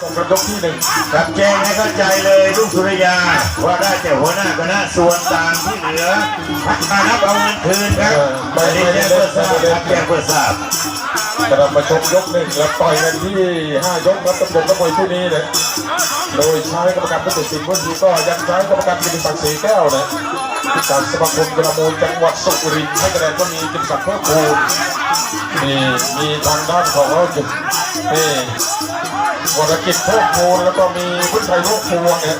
กระยกที่หนึ่งครับแจ้งให้เข้าใจเลยลูกสุริยา ว่าได้แต่หัวหน้าคณะส่วนต่างที่เหลือพักมานับเอาเงินคืนครับไม่ได้แจ้งเพื่อทราบครับแจ้งเพื่อทราบกำลังมาชมยกหนึ่งแล้วต่อยกันที่ห้ายกครับตำรวจนักมวยคู่นี้เนี่ยโดยใช้กรรมการผู้ตัดสินวันนี้ก็ยังใช้กรรมการกิติศักดิ์ศรีแก้วนะจากสมาคมกีฬามวยจังหวัดสุรินทร์ให้คะแนนก็มีกิติศักดิ์เพิ่มพูนมีมีทางด้านของเราจุดนี่ วรกิจเพิ่มพูนแล้วก็มีพุทธไทยโลกพวงเนี่ย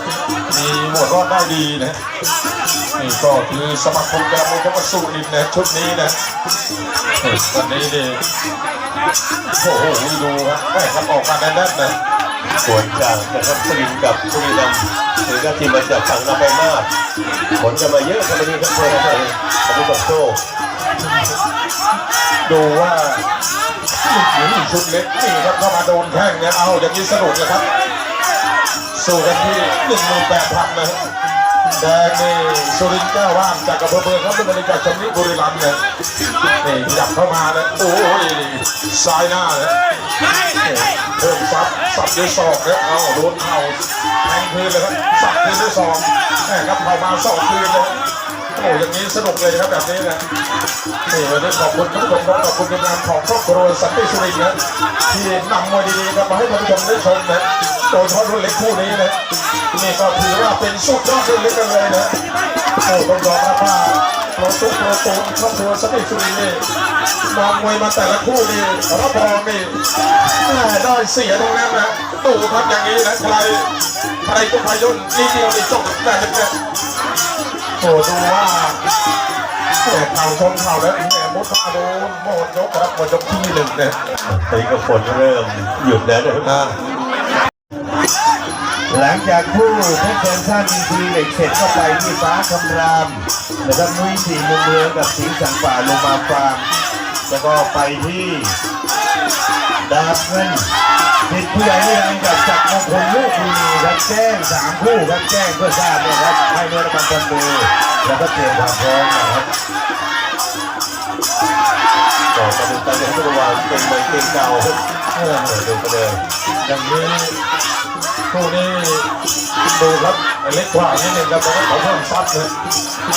มีหมวดรอดได้ดีนะนี่ก็คือสมาคมกีฬามวยจังหวัดสุรินทร์นะชุดนี้นะวันนี้นี่โอ้โหดูครับแม่ครับออกมาแน่นๆนะส่วนจากนะครับสลินกับบุรีรัมย์หรือก็ทีมมาจากฝั่งนาไปมากผลจะมาเยอะครับวันนี้ครับเพื่อนครับขอบคุณกับโซ่ดูว่า ชุดเล็กนี่ครับเข้ามาโดนแข้งเนี่ยเอาอย่างนี้สนุกเลยครับสู้กันที่หนึ่งหมื่นแปดพันนะแดงนี่สุรินทร์แก้วว่านจากกระเพาะเบืองครับเป็นบริการชมนิบุรีรัมย์เนี่ยนี่จับเข้ามาเลยโอ้ยซ้ายหน้าเลยเพิ่มซับสับด้วยศอกเนี่ยเอาโดนเข่าแทงคืนเลยครับสับคืนด้วยศอกแม่ครับเข่ามาสอกคืนเลย โอ้อย่างนี้สนุกเลยครับแบบนี้นะนี่วันนี้ขอบคุณทุกคนครับขอบคุณทีมงานของครอบครัวสันติสุรินทร์นะที่นำมวยดีๆครับมาให้ท่านผู้ชมได้ชมนะโดยเฉพาะรุ่นเล็กคู่นี้นะนี่ก็ถือว่าเป็นสุดยอดรุ่นเล็กกันเลยนะโอ้ต้องยอมรับว่าโปรตุกโปรตูนครอบครัวสันติสุรินทร์นี่นำมวยมาแต่ละคู่นี่รับรองนี่แม่ได้เสียตรงนั้นนะตู่ครับอย่างนี้นะใครใครก็พายุนนี่เดียวนี่จบแต่เนี่ย โอ้ดูว่าแหม่เข่าชนเข่าแล้วแหมมุดมาโดนหมดยกครับหมดยกที่หนึ่งเนี่ยตีก็ฝนเริ่มหยุดแล้วนะครับหลังจากคู่เพชรแซนซ่าดีทีเด็กเสร็จก็ไปที่ฟ้าคำรามนะครับนุ้ยสีมุมเมืองกับสีสันป่าลงมาฟาร์มแล้วก็ไปที่ ดาบเงินติดผู้ใหญ่ที่ยังกับจักรมงคลลูกมีรับแจ้งสามคู่รับแจ้งเพื่อทราบนี่ยครับให้เมื่อระบันกันดูแล้วก็เตรียมความพร้อมนะครับก่อนจะดูการเดินระหว่างเป็นมวยเก่งเก่าครับเออเออดูไปเลยอย่างนี้คู่นี้ดูครับเล็กกว่านิดหนึ่งครับแล้วก็ขอเพิ่มซับเลย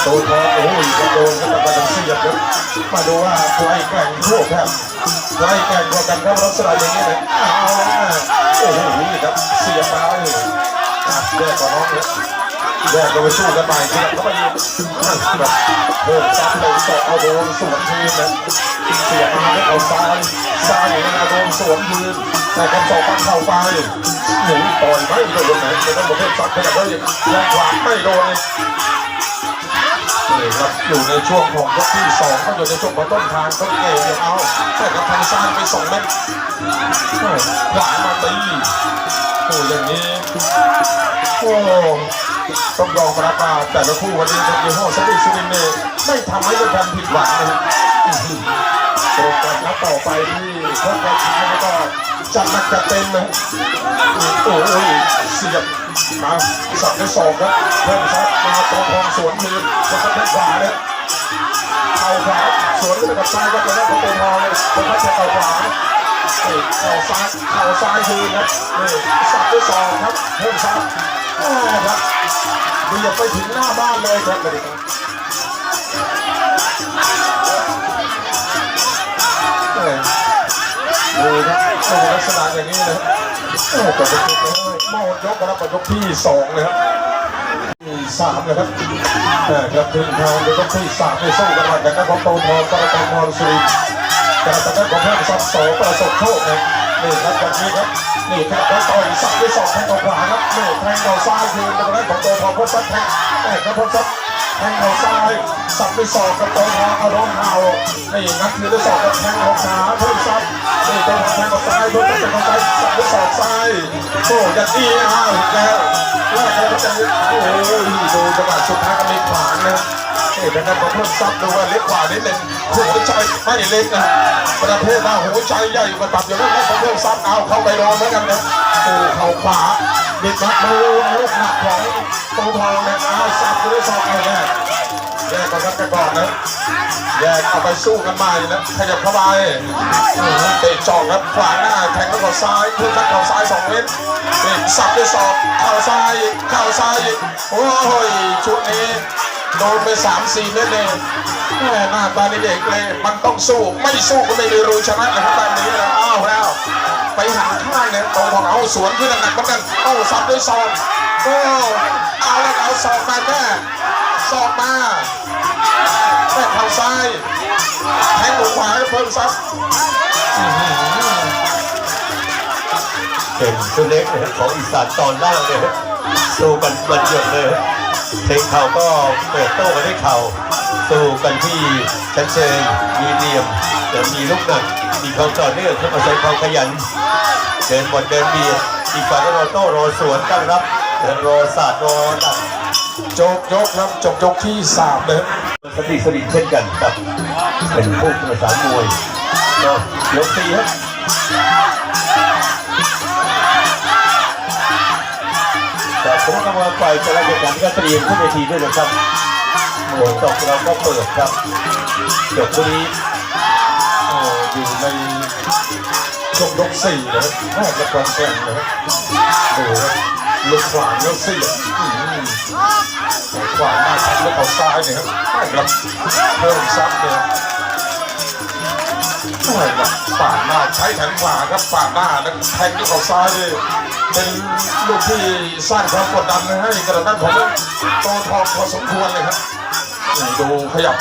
โดนพอโอ้ยก็โดนก็ต้องมาเสียบครับมาดูว่าใครแกร่งคู่ครับ ใครแก่งกว่ากันครับลักษณะอย่างนี้เลยเอาละโอ้โหนี่ครับเสียบมาเลยแยกกับน้องเลยแยกกันไปสู้กันใหม่ทีหลังก็ไปยิงแบบเพิ่มซับเลยสอกเอาโดนสวนทีนะเสียบมาแล้วเอาซ้ายซ้ายอย่างนี้นะโดนสวนคืนแต่กันสอกปักเข่าไปหมุนต่อยไม่โดนไหนไม่ต้องบอกเพิ่มซับขนาดนี้แรงขวาไม่โดนเลย เลยครับอยู่ในช่วงของยกที่สองก็อยู่ในช่วงของต้นทางต้นเกมยังเอาแต่กับทางซ้ายไปสองเม็ดโอ้ขวามาตีโอ้อย่างนี้โอ้ต้องยอมรับว่าแต่ละคู่วันนี้เป็นยี่ห้อสติสุรินทร์เนี่ไม่ทำให้ทุกท่านผิดหวังนะครับ โปรแกรมนัดต่อไปที่พบกันแล้วก็จัดหนักจัดเต็มนะโอ้ยเสียบมาสับด้วยศอกครับเพิ่มซับมาตรงทองสวนมือแล้วก็แข้งขวาเนี่ยเข่าขวาสวนด้วยกับซ้ายก็เป็นของตัวทองเลยเป็นพัชเข่าขวาเข่าซ้ายเข่าซ้ายคืนครับนี่สับด้วยศอกครับเพิ่มซับแม่ครับเบียดไปถึงหน้าบ้านเลยครับเลยครับ ครับโอ้ลักษณะอย่างนี้นะโอ้กดไปติดเลยหม้อยกแล้วกดยกที่สองเลยครับที่สามนะครับเออครับถึงทางยกที่สามในสู้กันหน่อยกันนะของโตทองประตองมอรสุรินทร์แต่ตอนนั้นของเพื่อนซับโสประสบโชคนะนี่ครับแบบนี้ครับนี่แทงต่อยสับด้วยศอกแทงเอาขวาครับนี่แทงเอาซ้ายคืนตรงนั้นของโตทองพบซับแทงแทงครับพบซับแทงเอาซ้ายสับด้วยศอกกับโตทองอาโดนเข่านี่นัดคือด้วยศอกกับแทง ขาเพิ่มซับนี่ตทองแทงเอาซ้ายเพิ่มแทงเอาซ้ายสับด้วยศอกซ้ายโอ้ยัดอีอ้าวอีกแล้วว่าเขาจะโอ้ยดูจังหวะสุดท้ายก็มีขวานนะเอ๊ะแต่นั้นมาเพิ่มซับดูว่าเล็กกว่านิดนึงหัวใจไม่เล็กนะประเภทว่าหัวใจใหญ่กว่าตับอย่างนั้แล้วเพิ่มซับเอาเข้าไปรอเหมือนกันนะโอ้เข่าขวาเด็กนักมือลูกหนักของโตทองนะเอาซับด้วยซอกเอาแรกแยกก่อนครับแต่ก่อนนะ แยกเอาไปสู้กันใหม่นะขยับเข้าไปเตะจอกครับขวางหน้าแทงเข้าซ้ายขึ้นทักเข่าซ้ายสองเมตรนี่สับด้วยศอกเข่าซ้ายเข่าซ้ายโอ้ยชุดนี้โดนไปสามสี่เมตรเลยแม่หน้าตานี่เด็กเลยมันต้องสู้ไม่สู้ก็ไม่รู้ชนะนะครับแบบนี้แล้วอ้าวแล้วไปหันข้างเนี่ยโตทองเอาสวนขึ้นหนักๆเหมือนกันเอ้สับด้วยศอกโอ้เอาแล้วเอาศอกมาแม่ศอกมา ซ้ายแทงหัวขวาเพิ่มซับเป็นชุดเล็กนะของอีสานตอนล่างเลยสู้กันมันหยดเลยเพลงเข่าก็เปิดโต้กันด้วยเข่าสู้กันที่ชั้นเชิงมีเดียมแต่มีลูกหนักมีความต่อเนื่องครับอาศัยความขยัน เดินบอลเดินเบียดอีกฝ่ายก็รอโต้รอสวนตั้งรับรอศาสตร์รอดัก จบยกครับจบยกที่สามเลยครับสติสติเช่นกันครับ เป็นผู้ประสานมวยยกสี่ครับแต่คณะกรรมการฝ่ายจัดการก็เตรียมขึ้นเวทีด้วยนะครับฝนตกเราก็เปิดครับจบตัวนี้อยู่ในช่วงยกสี่นะครับแม่จะกองแกร่งนะครับดูครับ ลูกขวาแล้วเสียบอื้อหือขวาหน้าทับแล้วเขาซ้ายเนี่ยครับไม่ครับเพิ่มซับเลยไม่ครับปาดหน้าใช้แขนขวาครับปาดหน้าแล้วแทงด้วยเขาซ้ายเลยเป็นลูกที่สร้างความกดดันให้กระด้านของโตทองพอสมควรเลยครับดูขยับ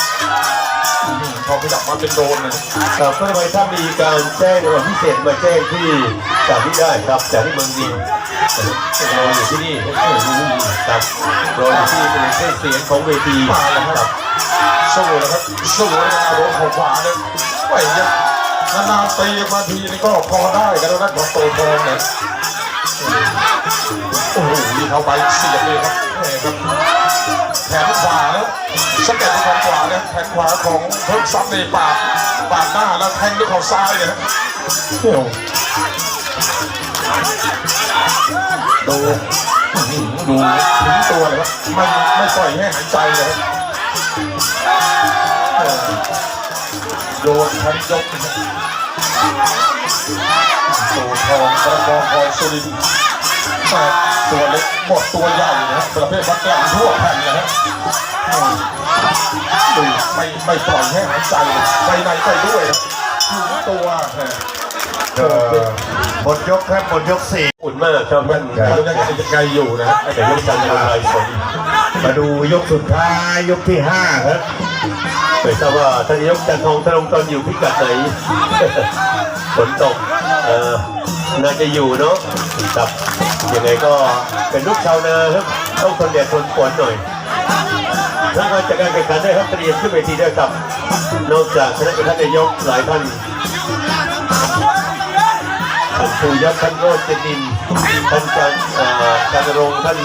อื้อหือพอขยับมาเป็นโดนเลยครับก็ทำไมถ้ามีการแจ้งในวันพิเศษมาแจ้งที่จากที่ได้ครับจากที่เมืองจีน รออยู่ที่นี่ครับรออยู่ที่เป็นเส้นเสียงของเวทีมาแล้วครับสู้แล้วครับสู้แล้วนะโดนขขวาเนี่ยไม่ยังนานๆตีมาทีนี่ก็พอได้กันแล้วนะของโตทองเนี่ยโอ้โหนี่เขาไปเสียบเลยครับนี่ครับแขนขวาแล้วสกัดด้วยแขนขวาเนี่ยแขนขวาของเพิ่มซับในปาดปาดหน้าแล้วแทงด้วยเขาซ้ายเนี่ยโอ้ ดูดูถึงตัวเลยครับไม่ไม่ปล่อยให้หายใจเลยโดนทันยกตัวทองกระบองทองสุรินทร์ตัวเล็กหมดตัวใหญ่นะประเภทพักแกงทั่วแผ่นนะครับดูไม่ไม่ปล่อยให้หายใจเลยไปไหนไปด้วยนะถึงตัวนะ หมดยกครับหมดยกสี่อุ่นมากครับมัมันนมันยังยังไงอยู่นะแต่ยกจันทร์ลายสนมาดูยกสุดท้ายยกที่ห้าครับไม่ทราบว่าท่านนายกจันทองตรงตอนอยู่พิกัดไหนฝนตกเอ่อน่าจะอยู่เนาะครับยังไงก็เป็นลูกชาวนาครับต้องทนแดดทนฝนหน่อยทางการจัดการแข่งขันได้ครับเตรียมขึ้นเวทีด้วยครับ นอกจากคณะกรรมการนายกหลายท่าน ท่านผู้ยักษ์ท่านโรจน์เจนินท่านการเอ่อการรงค์ท่าน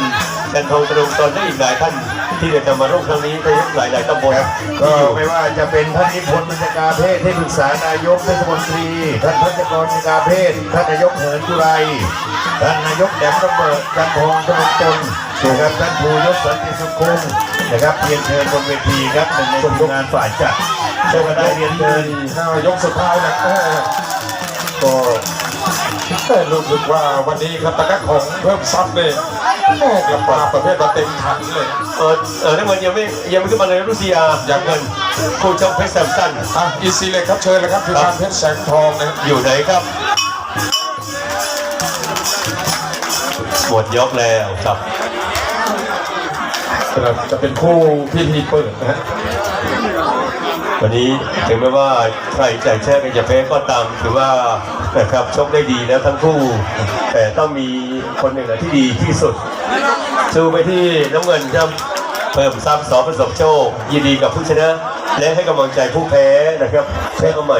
จันทองตรงตอนได้อีกหลายท่านที่ได้นำมาร่วมครั้งนี้ทั้งหลายหลายๆตำบลก็ที่อยู่ไม่ว่าจะเป็นท่านนิพนธ์บรรณกาเพศที่ปรึกษานายกเทศมนตรี ท่านพัชกรบรรณกาเพศท่านนายกเหินจุไรท่านนายกแหลมระเบิดจันทองตมนตนนะครับท่านผู้ยศสันติสุขุมนะครับเรียนเชิญบนเวทีครับหนึ่งในทีมงานฝ่ายจัดเจ้าคณะเรียนเชิญห้ายกสุดท้ายนะเออก็ เอ่อรู้สึกว่าวันนี้ครับตะกักของเพิ่มซับเลยแม่กลับมาประเภทมาเต็มขันเลย เออเออนักมวยยังไม่ยังไม่ขึ้นมาเลยรุสิยาอย่างเงินคู่ชกเพชรแซมสันอะอีซีเลยครับเชิญเลยครับพี่พานเพชรแสงทองนะครับอยู่ไหนครับหมดยกแล้วครับจะเป็นคู่พิธีเปิดนะฮะวันนี้ถึงแม้ว่าใครใจแช่กันจะแพ้ก็ตามถือว่า นะครับชกได้ดีแล้วทั้งคู่ แต่ต้องมีคนหนึ่งนะที่ดีที่สุดชูไปที่น้ำเงินครับเพิ่มทรัพย์สอประสบโชค ยินดีกับผู้ชนะ และให้กำลังใจผู้แพ้นะครับใช้เอาใหม่